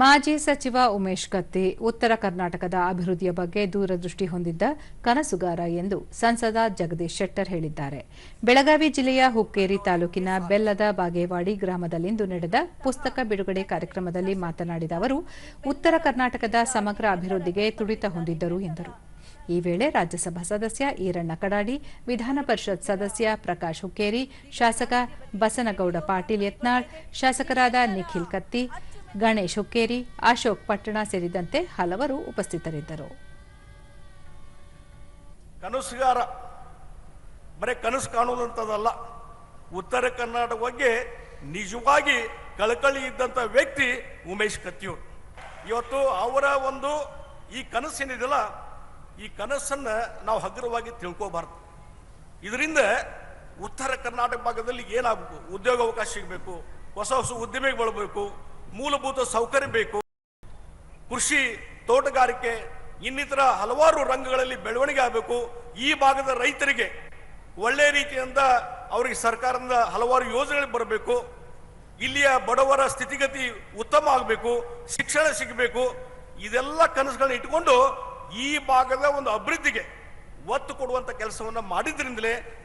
ಮಾಜಿ ಸಚಿವ ಉಮೇಶ್ ಕತ್ತಿ ಉತ್ತರ ಕರ್ನಾಟಕದ ಅಭಿವೃದ್ಧಿಯ ಬಗ್ಗೆ ದೂರದೃಷ್ಟಿ ಹೊಂದಿದ್ದ ಕನಸುಗಾರ ಎಂದು ಸಂಸದ ಜಗದೀಶ್ ಶೆಟ್ಟರ್ ಹೇಳಿದ್ದಾರೆ. ಬೆಳಗಾವಿ ಜಿಲ್ಲೆಯ ಹುಕ್ಕೇರಿ ತಾಲೂಕಿನ ಬೆಲ್ಲದ ಬಾಗೇವಾಡಿ ಗ್ರಾಮದಲ್ಲಿಂದು ನಡೆದ ಪುಸ್ತಕ ಬಿಡುಗಡೆ ಕಾರ್ಯಕ್ರಮದಲ್ಲಿ ಮಾತನಾಡಿದ ಅವರು, ಉತ್ತರ ಕರ್ನಾಟಕದ ಸಮಗ್ರ ಅಭಿವೃದ್ಧಿಗೆ ತುಡಿತ ಹೊಂದಿದ್ದರು ಎಂದರು. ಈ ವೇಳೆ ರಾಜ್ಯಸಭಾ ಸದಸ್ಯ ಈರಣ್ಣ ಕಡಾಡಿ, ವಿಧಾನ ಪರಿಷತ್ ಸದಸ್ಯ ಪ್ರಕಾಶ್ ಹುಕ್ಕೇರಿ, ಶಾಸಕ ಬಸನಗೌಡ ಪಾಟೀಲ್ ಯತ್ನಾಳ್, ಶಾಸಕರಾದ ನಿಖಿಲ್ ಕತ್ತಿ ಗಣೇಶ್ ಹುಕ್ಕೇರಿ, ಅಶೋಕ್ ಪಟ್ಟಣ ಸೇರಿದಂತೆ ಹಲವರು ಉಪಸ್ಥಿತರಿದ್ದರು. ಕನಸುಗಾರ. ಬರೀ ಕನಸು ಕಾಣುವುದಂಥದ್ದಲ್ಲ ಉತ್ತರ ಕರ್ನಾಟಕ ಬಗ್ಗೆ ನಿಜವಾಗಿ ಕಳಕಳಿ ಇದ್ದಂಥ ವ್ಯಕ್ತಿ ಉಮೇಶ್ ಕತ್ತಿಯೂರ್ ಇವತ್ತು ಅವರ ಒಂದು ಈ ಕನಸೇನಿದೆಯಲ್ಲ, ಈ ಕನಸನ್ನ ನಾವು ಹಗುರವಾಗಿ ತಿಳ್ಕೋಬಾರ್ದು. ಇದರಿಂದ ಉತ್ತರ ಕರ್ನಾಟಕ ಭಾಗದಲ್ಲಿ ಏನಾಗಬೇಕು? ಉದ್ಯೋಗ ಅವಕಾಶ ಸಿಗಬೇಕು, ಹೊಸ ಹೊಸ ಉದ್ದಿಮೆಗೆ ಬಳಬೇಕು ಮೂಲಭೂತ ಸೌಕರ್ಯ ಬೇಕು. ಕೃಷಿ ತೋಟಗಾರಿಕೆ, ಇನ್ನಿತರ ಹಲವಾರು ರಂಗಗಳಲ್ಲಿ ಬೆಳವಣಿಗೆ ಆಗಬೇಕು. ಈ ಭಾಗದ ರೈತರಿಗೆ ಒಳ್ಳೆ ರೀತಿಯಿಂದ ಅವರಿಗೆ ಸರ್ಕಾರದಿಂದ ಹಲವಾರು ಯೋಜನೆಗಳು ಬರಬೇಕು. ಇಲ್ಲಿಯ ಬಡವರ ಸ್ಥಿತಿಗತಿ ಉತ್ತಮ ಆಗಬೇಕು. ಶಿಕ್ಷಣ ಸಿಗಬೇಕು. ಇದೆಲ್ಲ ಕನಸುಗಳನ್ನ ಇಟ್ಟುಕೊಂಡು ಈ ಭಾಗದ ಒಂದು ಅಭಿವೃದ್ಧಿಗೆ ಒತ್ತು ಕೊಡುವಂತ ಕೆಲಸವನ್ನು ಮಾಡಿದ್ರಿಂದಲೇ